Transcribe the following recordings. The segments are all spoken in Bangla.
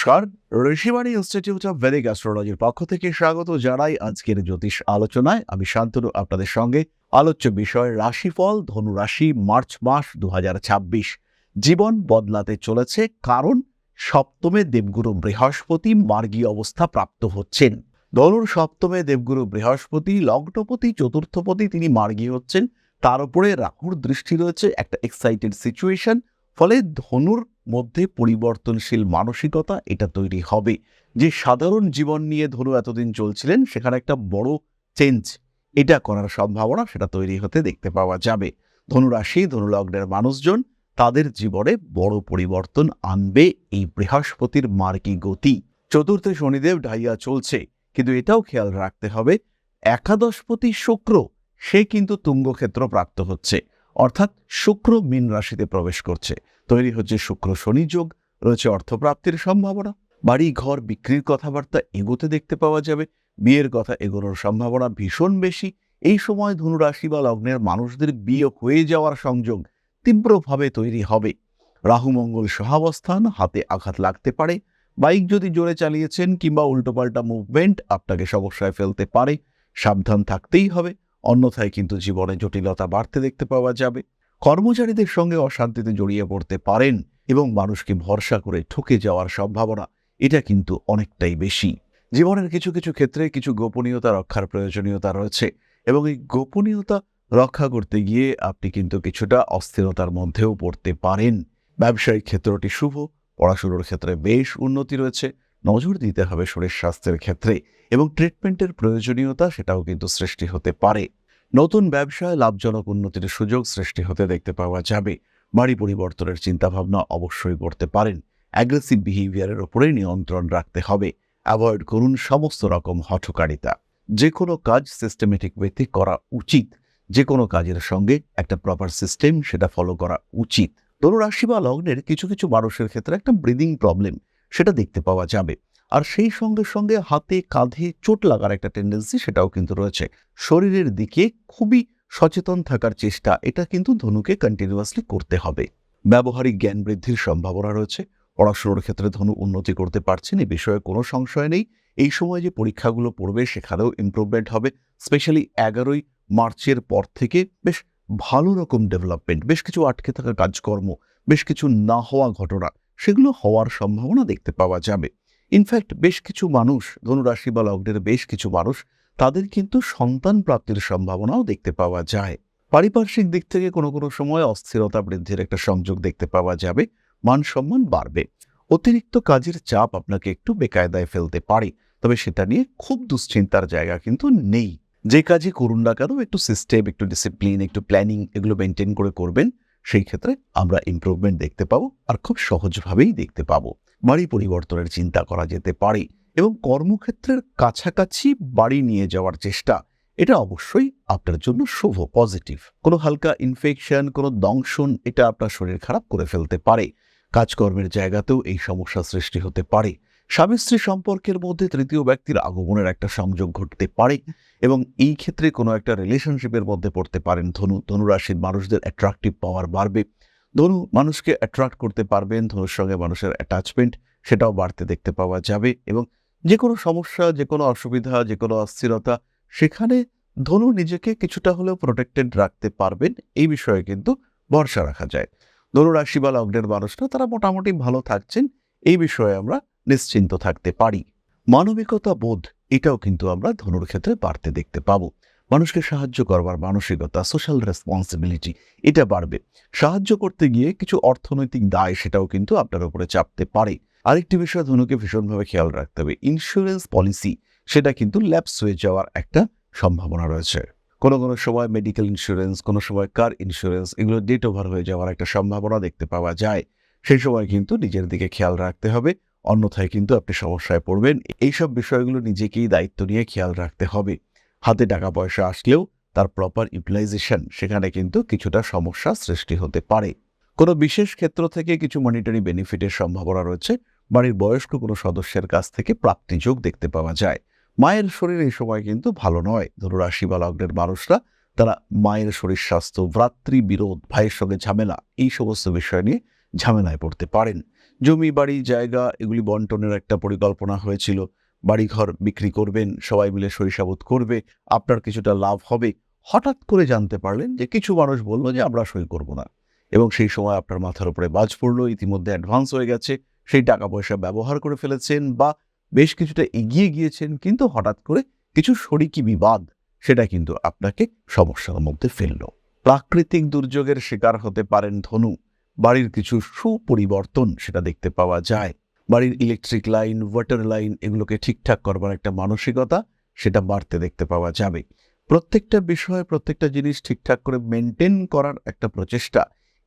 নমস্কার। ঋষিবাণী ইনস্টিটিউট অফ ভেদিক অ্যাস্ট্রোলজির পক্ষ থেকে স্বাগত জানাই আজকের জ্যোতিষ আলোচনায়। আমি শান্তনু, আপনাদের সঙ্গে আলোচ্য বিষয় রাশিফল, ধনুরাশি, মার্চ মাস দুহাজার ছাব্বিশ। জীবন বদলাতে চলেছে, কারণ সপ্তমে দেবগুরু বৃহস্পতি মার্গী অবস্থা প্রাপ্ত হচ্ছেন। ধনুর সপ্তমে দেবগুরু বৃহস্পতি, লগ্নপতি, চতুর্থপতি তিনি মার্গী হচ্ছেন। তার উপরে রাহুর দৃষ্টি রয়েছে, একটা এক্সাইটেড সিচুয়েশন ফলে ধনুর মধ্যে পরিবর্তনশীল মানসিকতা এটা তৈরি হবে। যে সাধারণ জীবন নিয়ে ধনু এতদিন চলছিলেন, সেখানে একটা বড় চেঞ্জ এটা করার সম্ভাবনা সেটা তৈরি হতে দেখতে পাওয়া যাবে। ধনুরাশি ধনুলগ্নের মানুষজন তাদের জীবনে বড় পরিবর্তন আনবে এই বৃহস্পতির মার্গী গতি। চতুর্থে শনিদেব ঢাইয়া চলছে, কিন্তু এটাও খেয়াল রাখতে হবে, একাদশপতি শুক্র, সে কিন্তু তুঙ্গক্ষেত্র প্রাপ্ত হচ্ছে। অর্থাৎ শুক্র মীন রাশিতে প্রবেশ করছে। তৈরি হচ্ছে শুক্র শনি যোগ, রয়েছে অর্থপ্রাপ্তির সম্ভাবনা। বাড়ি, ঘর, বিক্রির কথাবার্তা এগোতে দেখতে পাওয়া যাবে। বিয়ের কথা এগোনোর সম্ভাবনা ভীষণ বেশি। এই সময় ধনুরাশি বা লগ্নের মানুষদের বিয়ে হয়ে যাওয়ার সংযোগ তীব্রভাবে তৈরি হবে। রাহু, মঙ্গল সহাবস্থান, হাতে আঘাত লাগতে পারে। বাইক যদি জোরে চালিয়েছেন কিংবা উল্টোপাল্টা মুভমেন্ট আপনাকে সমস্যায় ফেলতে পারে। সাবধান থাকতেই হবে। অন্যথায় কিন্তু জীবনে জটিলতা বাড়তে দেখতে পাওয়া যাবে। কর্মচারীদের সঙ্গে অশান্তিতে জড়িয়ে পড়তে পারেন এবং মানুষকে ভরসা করে ঠকে যাওয়ার সম্ভাবনা, এটা কিন্তু অনেকটাই বেশি। জীবনের কিছু কিছু ক্ষেত্রে কিছু গোপনীয়তা রক্ষার প্রয়োজনীয়তা রয়েছে এবং এই গোপনীয়তা রক্ষা করতে গিয়ে আপনি কিন্তু কিছুটা অস্থিরতার মধ্যেও পড়তে পারেন। ব্যবসায়িক ক্ষেত্রটি শুভ, পড়াশুনোর ক্ষেত্রে বেশ উন্নতি রয়েছে। নজর দিতে হবে শরীর স্বাস্থ্যের ক্ষেত্রে এবং ট্রিটমেন্টের প্রয়োজনীয়তা সেটাও কিন্তু সৃষ্টি হতে পারে। নতুন ব্যবসায় লাভজনক উন্নতির সুযোগ সৃষ্টি হতে দেখতে পাওয়া যাবে। বাড়ি পরিবর্তনের চিন্তাভাবনা অবশ্যই করতে পারেন। অ্যাগ্রেসিভ বিহেভিয়ারের ওপরে নিয়ন্ত্রণ রাখতে হবে। অ্যাভয়েড করুন সমস্ত রকম হঠকারিতা। যে কোনো কাজ সিস্টেমেটিক ওয়েতে করা উচিত। যে কোনো কাজের সঙ্গে একটা প্রপার সিস্টেম সেটা ফলো করা উচিত। ধনুরাশি বা লগ্নের কিছু কিছু মানুষের ক্ষেত্রে একটা ব্রিদিং প্রবলেম সেটা দেখতে পাওয়া যাবে। আর সেই সঙ্গে সঙ্গে হাতে কাঁধে চোট লাগার একটা টেন্ডেন্সি সেটাও কিন্তু রয়েছে। শরীরের দিকে খুবই সচেতন থাকার চেষ্টা, এটা কিন্তু ধনুকে কন্টিনিউয়াসলি করতে হবে। ব্যবহারিক জ্ঞান বৃদ্ধির সম্ভাবনা রয়েছে। পড়াশুনোর ক্ষেত্রে ধনু উন্নতি করতে পারছেন, এ বিষয়ে কোনো সংশয় নেই। এই সময় যে পরীক্ষাগুলো পড়বে সেখানেও ইমপ্রুভমেন্ট হবে। স্পেশালি এগারোই মার্চের পর থেকে বেশ ভালো রকম ডেভেলপমেন্ট বেশ কিছু আটকে থাকা কাজকর্ম, বেশ কিছু না হওয়া ঘটনা সেগুলো হওয়ার সম্ভাবনা দেখতে পাওয়া যাবে। ইনফ্যাক্ট বেশ কিছু মানুষ, ধনুরাশি বা লগ্নের বেশ কিছু মানুষ, তাদের কিন্তু সন্তান প্রাপ্তির সম্ভাবনাও দেখতে পাওয়া যায়। পারিপার্শ্বিক দিক থেকে কোনো কোনো সময় অস্থিরতা বৃদ্ধির একটা সংযোগ দেখতে পাওয়া যাবে, মান সম্মান বাড়বে। অতিরিক্ত কাজের চাপ আপনাকে একটু বেকায়দায় ফেলতে পারে, তবে সেটা নিয়ে খুব দুশ্চিন্তার জায়গা কিন্তু নেই। যে কাজই করুন না কেন, একটু সিস্টেম একটু ডিসিপ্লিন একটু প্ল্যানিং এগুলো মেনটেন করে করবেন। সেই ক্ষেত্রে আমরা ইমপ্রুভমেন্ট দেখতে পাবো আর খুব সহজভাবেই দেখতে পাবো। বাড়ি পরিবর্তনের চিন্তা করা যেতে পারে এবং কর্মক্ষেত্রের কাছাকাছি বাড়ি নিয়ে যাওয়ার চেষ্টা, এটা অবশ্যই আপনার জন্য শুভ পজিটিভ কোনো হালকা ইনফেকশন কোনো দংশন, এটা আপনার শরীর খারাপ করে ফেলতে পারে। কাজকর্মের জায়গাতেও এই সমস্যা সৃষ্টি হতে পারে। স্বামী স্ত্রী সম্পর্কের মধ্যে তৃতীয় ব্যক্তির আগমনের একটা সংযোগ ঘটতে পারে এবং এই ক্ষেত্রে কোনো একটা রিলেশনশিপের মধ্যে পড়তে পারেন। ধনু ধনুরাশির মানুষদের অ্যাট্রাকটিভ পাওয়ার বাড়বে। ধনু মানুষকে অ্যাট্রাক্ট করতে পারবেন, ধনুর সঙ্গে মানুষের অ্যাটাচমেন্ট সেটাও বাড়তে দেখতে পাওয়া যাবে এবং যে কোনো সমস্যা যে কোনো অসুবিধা যে কোনো অস্থিরতা সেখানে ধনু নিজেকে কিছুটা হলেও প্রোটেক্টেড রাখতে পারবেন। এই বিষয়ে কিন্তু ভরসা রাখা যায়। ধনু রাশি বা লগ্নের মানুষরা তারা মোটামুটি ভালো থাকছেন। এই বিষয়ে আমরা নিশ্চিন্ত থাকতে পারি। মানবিকতা বোধ, এটাও কিন্তু আমরা ধনুর ক্ষেত্রে বাড়তে দেখতে পাবো। মানুষকে সাহায্য করবার মানসিকতা সোশ্যাল রেসপন্সিবিলিটি এটা বাড়বে। সাহায্য করতে গিয়ে কিছু অর্থনৈতিক দায়, সেটাও কিন্তু আপনার উপরে চাপতে পারে। আরেকটি বিষয় ধনুকে ভীষণভাবে খেয়াল রাখতে হবে। ইন্স্যুরেন্স পলিসি সেটা কিন্তু ল্যাপস হয়ে যাওয়ার একটা সম্ভাবনা রয়েছে। কোনো কোনো সময় মেডিকেল ইন্স্যুরেন্স কোনো সময় কার ইন্স্যুরেন্স এগুলো ডেট ওভার হয়ে যাওয়ার একটা সম্ভাবনা দেখতে পাওয়া যায়। সেই সময় কিন্তু নিজের দিকে খেয়াল রাখতে হবে। অন্যথায় কিন্তু আপনি সমস্যায় পড়বেন। এইসব বিষয়গুলো নিজেকেই দায়িত্ব নিয়ে খেয়াল রাখতে হবে। হাতে টাকা পয়সা আসলেও তার প্রপার ইউটিলাইজেশন সেখানে কিন্তু কিছুটা সমস্যা সৃষ্টি হতে পারে। কোনো বিশেষ ক্ষেত্র থেকে কিছু মনিটারি বেনিফিটের সম্ভাবনা রয়েছে। বাড়ির বয়স্ক কোনো সদস্যের কাছ থেকে প্রাপ্তিযোগ দেখতে পাওয়া যায়। মায়ের শরীর এই সময় কিন্তু ভালো নয়। ধরো রাশি বা লগ্নের মানুষরা, তারা মায়ের শরীর স্বাস্থ্য, ভ্রাতৃ বিরোধ, ভাইয়ের সঙ্গে ঝামেলা, এই সমস্ত বিষয় নিয়ে ঝামেলায় পড়তে পারেন। জমি, বাড়ি, জায়গা, এগুলি বন্টনের একটা পরিকল্পনা হয়েছিল। বাড়িঘর বিক্রি করবেন, সবাই মিলে সরিষাবোধ করবে, আপনার কিছুটা লাভ হবে। হঠাৎ করে জানতে পারলেন যে কিছু মানুষ বলল যে, আমরা সই করব না। এবং সেই সময় আপনার মাথার উপরে বাজ পড়ল, ইতিমধ্যে অ্যাডভান্স হয়ে গেছে। সেই টাকা পয়সা ব্যবহার করে ফেলেছেন বা বেশ কিছুটা এগিয়ে গিয়েছেন, কিন্তু হঠাৎ করে কিছু শরিকি বিবাদ, সেটা কিন্তু আপনাকে সমস্যার মধ্যে ফেলল। প্রাকৃতিক দুর্যোগের শিকার হতে পারেন ধনু। বাড়ির কিছু সুপরিবর্তন সেটা দেখতে পাওয়া যায়। বাড়ির ইলেকট্রিক লাইন ওয়াটার লাইন এগুলোকে ঠিকঠাক করবার একটা মানসিকতা সেটা বাড়তে দেখতে পাওয়া যাবে। প্রত্যেকটা বিষয়ে, প্রত্যেকটা জিনিস ঠিকঠাক করে মেনটেন করার একটা প্রচেষ্টা,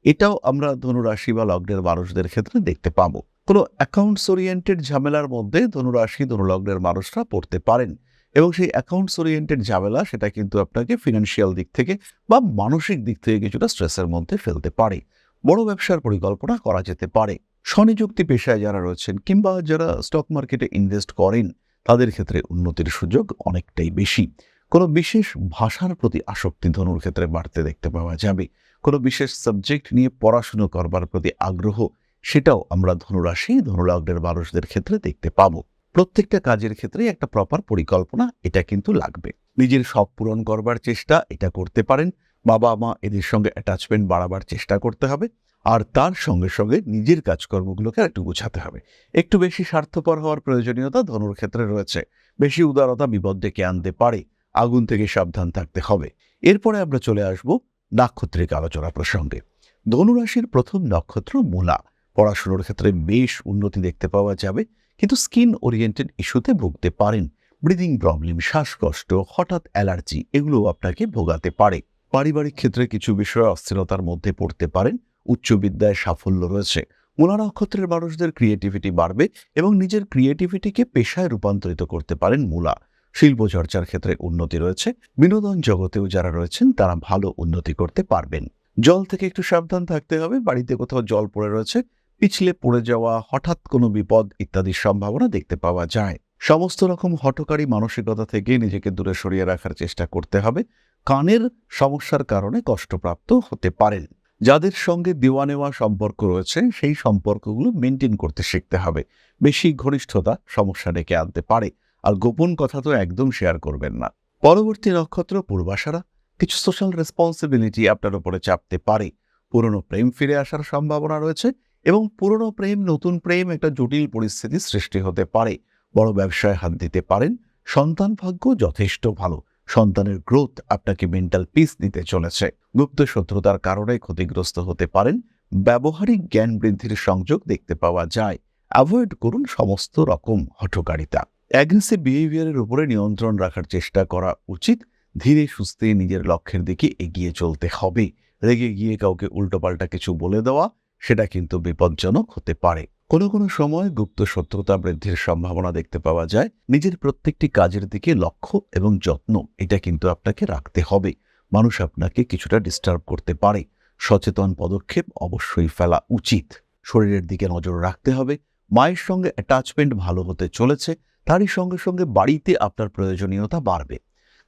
এটাও আমরা ধনুরাশি বা লগ্নের মানুষদের ক্ষেত্রে দেখতে পাবো। কোনো অ্যাকাউন্টস ওরিয়েন্টেড ঝামেলার মধ্যে ধনুরাশি, ধনুলগ্নের মানুষরা পড়তে পারেন এবং সেই অ্যাকাউন্টস ওরিয়েন্টেড ঝামেলা সেটা কিন্তু আপনাকে ফিনান্সিয়াল দিক থেকে বা মানসিক দিক থেকে কিছুটা স্ট্রেসের মধ্যে ফেলতে পারে। বড় ব্যবসার পরিকল্পনা করা যেতে পারে। স্বনিযুক্তি পেশায় যারা রয়েছেন কিংবা যারা স্টক মার্কেটে ইনভেস্ট করেন, তাদের ক্ষেত্রে উন্নতির সুযোগ অনেকটাই বেশি। কোনো বিশেষ ভাষার প্রতি আসক্তি ধনুর ক্ষেত্রে বাড়তে দেখতে পাওয়া যাবে। কোনো বিশেষ সাবজেক্ট নিয়ে পড়াশুনো করবার প্রতি আগ্রহ, সেটাও আমরা ধনুরাশি ধনুলগ্নের মানুষদের ক্ষেত্রে দেখতে পাবো। প্রত্যেকটা কাজের ক্ষেত্রে একটা প্রপার পরিকল্পনা, এটা কিন্তু লাগবে। নিজের শখ পূরণ করবার চেষ্টা, এটা করতে পারেন। বাবা মা এদের সঙ্গে অ্যাটাচমেন্ট বাড়াবার চেষ্টা করতে হবে, আর তার সঙ্গে সঙ্গে নিজের কাজকর্মগুলোকে একটু গুছাতে হবে। একটু বেশি স্বার্থপর হওয়ার প্রয়োজনীয়তা ধনুর ক্ষেত্রে রয়েছে। বেশি উদারতা বিপদ ডেকে আনতে পারে, আগুন থেকে সাবধান থাকতে হবে। এরপরে আমরা চলে আসব নাক্ষত্রিক আলোচনা প্রসঙ্গে। ধনুরাশির প্রথম নক্ষত্র মূলা। পড়াশুনোর ক্ষেত্রে বেশ উন্নতি দেখতে পাওয়া যাবে, কিন্তু স্কিন ওরিয়েন্টেড ইস্যুতে ভুগতে পারেন। ব্রিদিং প্রবলেম, শ্বাসকষ্ট, হঠাৎ অ্যালার্জি এগুলো আপনাকে ভোগাতে পারে। পারিবারিক ক্ষেত্রে কিছু বিষয়ে অস্থিরতার মধ্যে পড়তে পারেন। উচ্চ বিদ্যায় সাফল্য রয়েছে। মূলা নক্ষত্রের মানুষদের ক্রিয়েটিভিটি বাড়বে এবং নিজের ক্রিয়েটিভিটিকে পেশায় রূপান্তরিত করতে পারেন মূলা। শিল্প চর্চার ক্ষেত্রে উন্নতি রয়েছে। বিনোদন জগতেও যারা রয়েছেন, তারা ভালো উন্নতি করতে পারবেন। জল থেকে একটু সাবধান থাকতে হবে। বাড়িতে কোথাও জল পড়ে রয়েছে, পিছলে পড়ে যাওয়া, হঠাৎ কোনো বিপদ ইত্যাদির সম্ভাবনা দেখতে পাওয়া যায়। সমস্ত রকম হটকারী মানসিকতা থেকে নিজেকে দূরে সরিয়ে রাখার চেষ্টা করতে হবে। কানের সমস্যার কারণে কষ্টপ্রাপ্ত হতে পারেন। যাদের সঙ্গে দেওয়া নেওয়া সম্পর্ক রয়েছে, সেই সম্পর্কগুলো মেনটেন করতে শিখতে হবে। বেশি ঘনিষ্ঠতা সমস্যা ডেকে আনতে পারে। আর গোপন কথা তো একদম শেয়ার করবেন না। পরবর্তী নক্ষত্র পূর্বাশারা। কিছু সোশ্যাল রেসপন্সিবিলিটি আপনার উপরে চাপতে পারে। পুরনো প্রেম ফিরে আসার সম্ভাবনা রয়েছে এবং পুরনো প্রেম, নতুন প্রেম একটা জটিল পরিস্থিতি সৃষ্টি হতে পারে। বড় ব্যবসায় হাত দিতে পারেন। সন্তান ভাগ্য যথেষ্ট ভালো। সন্তানের গ্রোথ আপনাকে মেন্টাল পিস দিতে চলেছে। গুপ্ত শত্রুতার কারণে ক্ষতিগ্রস্ত হতে পারেন, ব্যবহারিক জ্ঞান বৃদ্ধির সংযোগ দেখতে পাওয়া যায়। অ্যাভয়েড করুন সমস্ত রকম হঠকারিতা। অ্যাগ্রেসিভ বিহেভিয়ারের উপরে নিয়ন্ত্রণ রাখার চেষ্টা করা উচিত। ধীরে সুস্থে নিজের লক্ষ্যের দিকে এগিয়ে চলতে হবে। রেগে গিয়ে কাউকে উল্টোপাল্টা কিছু বলে দেওয়া, সেটা কিন্তু বিপজ্জনক হতে পারে। কোনো কোনো সময় গুপ্ত শত্রুতা বৃদ্ধির সম্ভাবনা দেখতে পাওয়া যায়। নিজের প্রত্যেকটি কাজের দিকে লক্ষ্য এবং যত্ন, এটা কিন্তু আপনাকে রাখতে হবে। মানুষ আপনাকে কিছুটা ডিস্টার্ব করতে পারে। সচেতন পদক্ষেপ অবশ্যই ফেলা উচিত। শরীরের দিকে নজর রাখতে হবে। মায়ের সঙ্গে অ্যাটাচমেন্ট ভালো হতে চলেছে। তারই সঙ্গে সঙ্গে বাড়িতে আপনার প্রয়োজনীয়তা বাড়বে।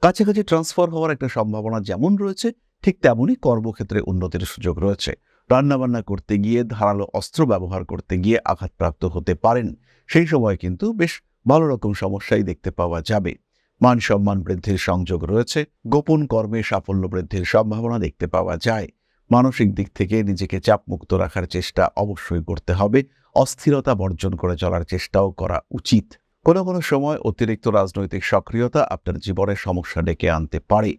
কাছাকাছি ট্রান্সফার হওয়ার একটা সম্ভাবনা যেমন রয়েছে, ঠিক তেমনই কর্মক্ষেত্রে উন্নতির সুযোগ রয়েছে। রান্নাবান্না করতে গিয়ে ধারালো অস্ত্র ব্যবহার করতে গিয়ে আঘাতপ্রাপ্ত হতে পারেন। সেই সময় কিন্তু বেশ ভালো রকম সমস্যাই দেখতে পাওয়া যাবে। মান সম্মান বৃদ্ধির সংযোগ রয়েছে, গোপন কর্মে সাফল্য বৃদ্ধির সম্ভাবনা দেখতে পাওয়া যায়। মানসিক দিক থেকে নিজেকে চাপমুক্ত রাখার চেষ্টা অবশ্যই করতে হবে, অস্থিরতা বর্জন করে চলার চেষ্টাও করা উচিত। কোনো কোনো সময় অতিরিক্ত রাজনৈতিক সক্রিয়তা আপনার জীবনের সমস্যা ডেকে আনতে পারে।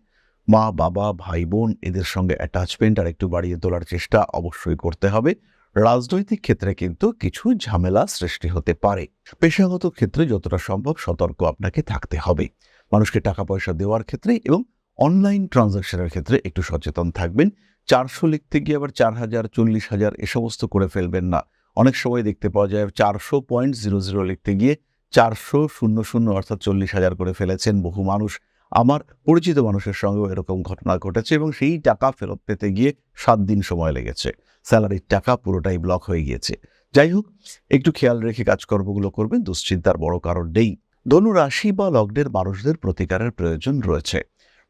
মা, বাবা ভাই বোন এদের সঙ্গে অ্যাটাচমেন্ট আর একটু বাড়িয়ে তোলার চেষ্টা অবশ্যই করতে হবে। রাজনৈতিক ক্ষেত্রে কিন্তু কিছু ঝামেলা সৃষ্টি হতে পারে। পেশাগত ক্ষেত্রে যতটা সম্ভব সতর্ক আপনাকে থাকতে হবে। মানুষকে টাকা পয়সা দেওয়ার ক্ষেত্রে এবং অনলাইন ট্রানজাকশনের ক্ষেত্রে একটু সচেতন থাকবেন। চারশো লিখতে গিয়ে আবার চার হাজার, চল্লিশ হাজার এ সমস্ত করে ফেলবেন না। অনেক সময় দেখতে পাওয়া যায় চারশো পয়েন্ট জিরো জিরো লিখতে গিয়ে চারশো শূন্য শূন্য অর্থাৎ চল্লিশ হাজার করে ফেলেছেন বহু মানুষ। আমার পরিচিত মানুষের সঙ্গেও এরকম ঘটনা ঘটেছে এবং সেই টাকা ফেরত পেতে গিয়ে সাত দিন সময় লেগেছে। স্যালারির টাকা পুরোটাই ব্লক হয়ে গিয়েছে। যাই হোক, একটু খেয়াল রেখে কাজকর্মগুলো করবেন, দুশ্চিন্তার বড় কারণ নেই। ধনুরাশি বা লগ্নের মানুষদের প্রতিকারের প্রয়োজন রয়েছে।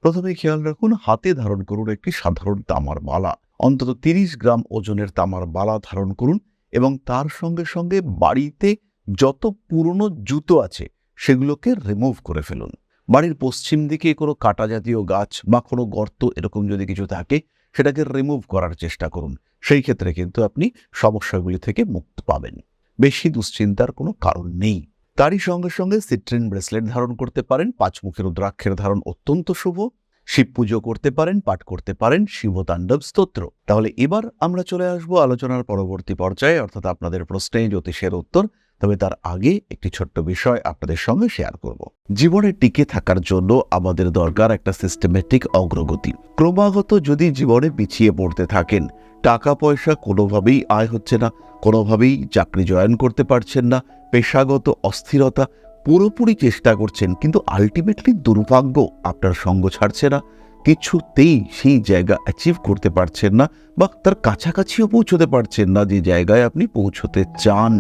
প্রথমে খেয়াল রাখুন, হাতে ধারণ করুন একটি সাধারণ তামার বালা। অন্তত তিরিশ গ্রাম ওজনের তামার বালা ধারণ করুন এবং তার সঙ্গে সঙ্গে বাড়িতে যত পুরনো জুতো আছে সেগুলোকে রিমুভ করে ফেলুন। বাড়ির পশ্চিম দিকে কোনো কাটা জাতীয় গাছ বা কোনো গর্ত এরকম যদি কিছু থাকে, সেটাকে রিমুভ করার চেষ্টা করুন। সেই ক্ষেত্রে কিন্তু আপনি সমস্যাগুলি থেকে মুক্ত পাবেন। বেশি দুশ্চিন্তার কোনো কারণ নেই। তারই সঙ্গে সঙ্গে সিট্রিন ব্রেসলেট ধারণ করতে পারেন, পাঁচমুখী রুদ্রাক্ষের ধারণ অত্যন্ত শুভ। শিব পুজো করতে পারেন, পাঠ করতে পারেন শিবতাণ্ডব স্তোত্র। তাহলে এবার আমরা চলে আসব আলোচনার পরবর্তী পর্যায়ে, অর্থাৎ আপনাদের প্রশ্নে জ্যোতিষের উত্তর। তবে তার আগে একটি ছোট্ট বিষয় আপনাদের সঙ্গে শেয়ার করব। জীবনে টিকে থাকার জন্য আমাদের দরকার একটা সিস্টেমেটিক অগ্রগতি। ক্রমাগত যদি জীবনে পিছিয়ে পড়তে থাকেন টাকা পয়সা কোনোভাবেই আয় হচ্ছে না, কোনোভাবেই চাকরি জয়েন করতে পারছেন না, পেশাগত অস্থিরতা পুরোপুরি চেষ্টা করছেন, কিন্তু আলটিমেটলি দুর্ভাগ্য আপনার সঙ্গ ছাড়ছে না, কিছুতেই সেই জায়গা অ্যাচিভ করতে পারছেন না বা তার কাছাকাছিও পৌঁছতে পারছেন না যে জায়গায় আপনি পৌঁছতে চান।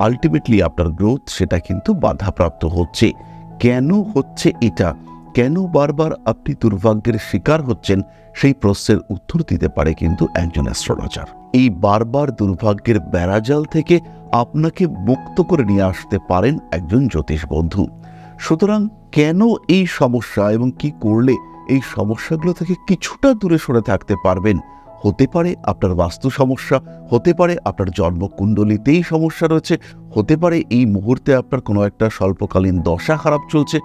আলটিমেটলি আপনার গ্রোথ সেটা কিন্তু বাধাপ্রাপ্ত হচ্ছে। কেন হচ্ছে এটা? কেন বারবার আপনি দুর্ভাগ্যের শিকার হচ্ছেন? সেই প্রশ্নের উত্তর দিতে পারে কিন্তু একজন অ্যাস্ট্রোলজার এই বারবার দুর্ভাগ্যের বেড়াজাল থেকে আপনাকে মুক্ত করে নিয়ে আসতে পারেন একজন জ্যোতিষ বন্ধু। সুতরাং কেন এই সমস্যা এবং কি করলে এই সমস্যাগুলো থেকে কিছুটা দূরে সরে থাকতে পারবেন? হতে পারে আপনার বাস্তু সমস্যা, হতে পারে আপনার জন্মকুণ্ডলিতেই সমস্যা রয়েছে, হতে পারে এই মুহূর্তে আপনার কোনো একটা স্বল্পকালীন দশা খারাপ চলছে,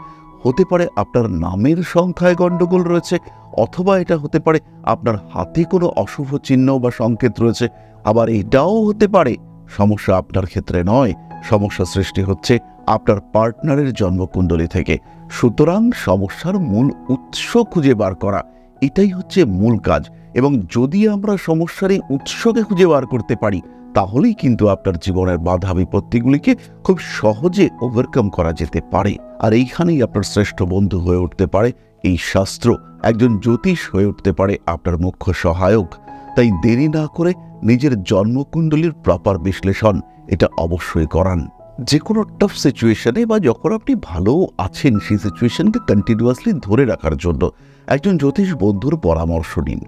হতে পারে আপনার নামের সংখ্যায় গণ্ডগোল রয়েছে, অথবা এটা হতে পারে আপনার হাতে কোনো অশুভ চিহ্ন বা সংকেত রয়েছে, আবার এটাও হতে পারে সমস্যা আপনার ক্ষেত্রে নয়, সমস্যা সৃষ্টি হচ্ছে আপনার পার্টনারের জন্মকুণ্ডলী থেকে। সুতরাং সমস্যার মূল উৎস খুঁজে বার করা, এটাই হচ্ছে মূল কাজ। এবং যদি আমরা সমস্যার এই উৎসকে খুঁজে বার করতে পারি, তাহলেই কিন্তু আপনার জীবনের বাধা বিপত্তিগুলিকে খুব সহজে ওভারকাম করা যেতে পারে। আর এইখানেই আপনার শ্রেষ্ঠ বন্ধু হয়ে উঠতে পারে। এই শাস্ত্র একজন জ্যোতিষ হয়ে উঠতে পারে আপনার মুখ্য সহায়ক। তাই দেরি না করে নিজের জন্মকুণ্ডলীর প্রপার বিশ্লেষণ এটা অবশ্যই করান। যে কোনো টাফ সিচুয়েশনে বা যখন আপনি ভালো আছেন, সেই সিচুয়েশনকে কন্টিনিউয়াসলি ধরে রাখার জন্য একজন জ্যোতিষ বন্ধুর পরামর্শ নিন।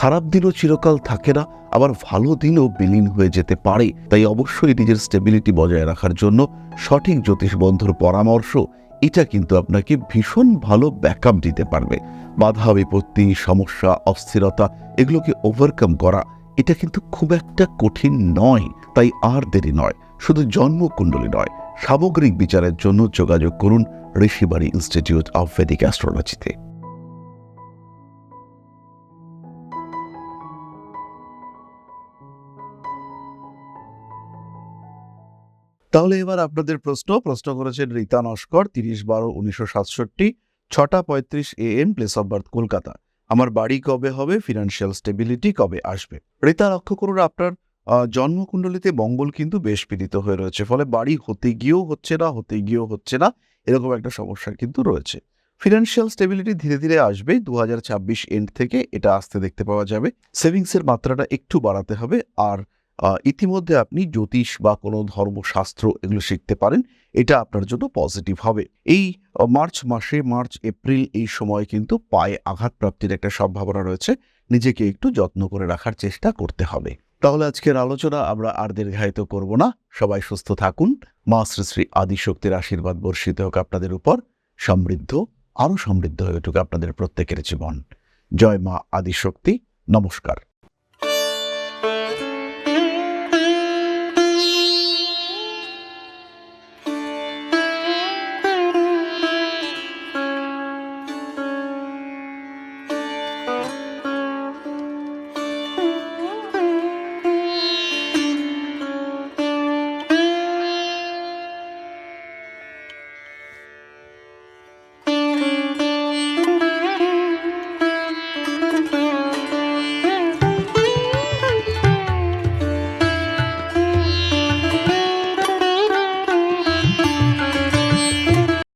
খারাপ দিনও চিরকাল থাকে না, আবার ভালো দিনও বিলীন হয়ে যেতে পারে। তাই অবশ্যই নিজের স্টেবিলিটি বজায় রাখার জন্য সঠিক জ্যোতিষ বন্ধুর পরামর্শ, এটা কিন্তু আপনাকে ভীষণ ভালো ব্যাকআপ দিতে পারবে। বাধা বিপত্তি, সমস্যা, অস্থিরতা, এগুলোকে ওভারকাম করা, এটা কিন্তু খুব একটা কঠিন নয়। তাই আর দেরি নয়, শুধু জন্মকুণ্ডলী নয়, সামগ্রিক বিচারের জন্য যোগাযোগ করুন ঋষিবাড়ি ইনস্টিটিউট অফ ভেদিক অ্যাস্ট্রোলজিতে তাহলে এবার আপনাদের প্রশ্ন। প্রশ্ন করেছেন রীতা নস্কর, তিরিশ বারো উনিশশো সাতষট্টি, ছটা পঁয়ত্রিশ a m place of birth Kolkata. আমার বাড়ি কবে হবে? ফিনান্সিয়াল স্টেবিলিটি কবে আসবে? রীতা, লক্ষ্য করুন, আপনার জন্মকুণ্ডলিতে মঙ্গল কিন্তু বেশ পীড়িত হয়ে রয়েছে। ফলে বাড়ি হতে গিয়েও হচ্ছে না, হতে গিয়েও হচ্ছে না, এরকম একটা সমস্যা কিন্তু রয়েছে। ফিনান্সিয়াল স্টেবিলিটি ধীরে ধীরে আসবে। দু হাজার ছাব্বিশ এন্ড থেকে এটা আসতে দেখতে পাওয়া যাবে। সেভিংসের মাত্রাটা একটু বাড়াতে হবে। আর ইতিমধ্যে আপনি জ্যোতিষ বা কোনো ধর্মশাস্ত্র এগুলো শিখতে পারেন, এটা আপনার জন্য পজিটিভ হবে। এই মার্চ মাসে, মার্চ, এপ্রিল এই সময় কিন্তু পায়ে আঘাত প্রাপ্তির একটা সম্ভাবনা রয়েছে, নিজেকে একটু যত্ন করে রাখার চেষ্টা করতে হবে। তাহলে আজকের আলোচনা আমরা আর দীর্ঘায়িত করব না। সবাই সুস্থ থাকুন। মা শ্রী শ্রী আদিশক্তির আশীর্বাদ বর্ষিত হোক আপনাদের উপর। সমৃদ্ধ, আরও সমৃদ্ধ হয়ে উঠুক আপনাদের প্রত্যেকের জীবন। জয় মা আদিশক্তি। নমস্কার।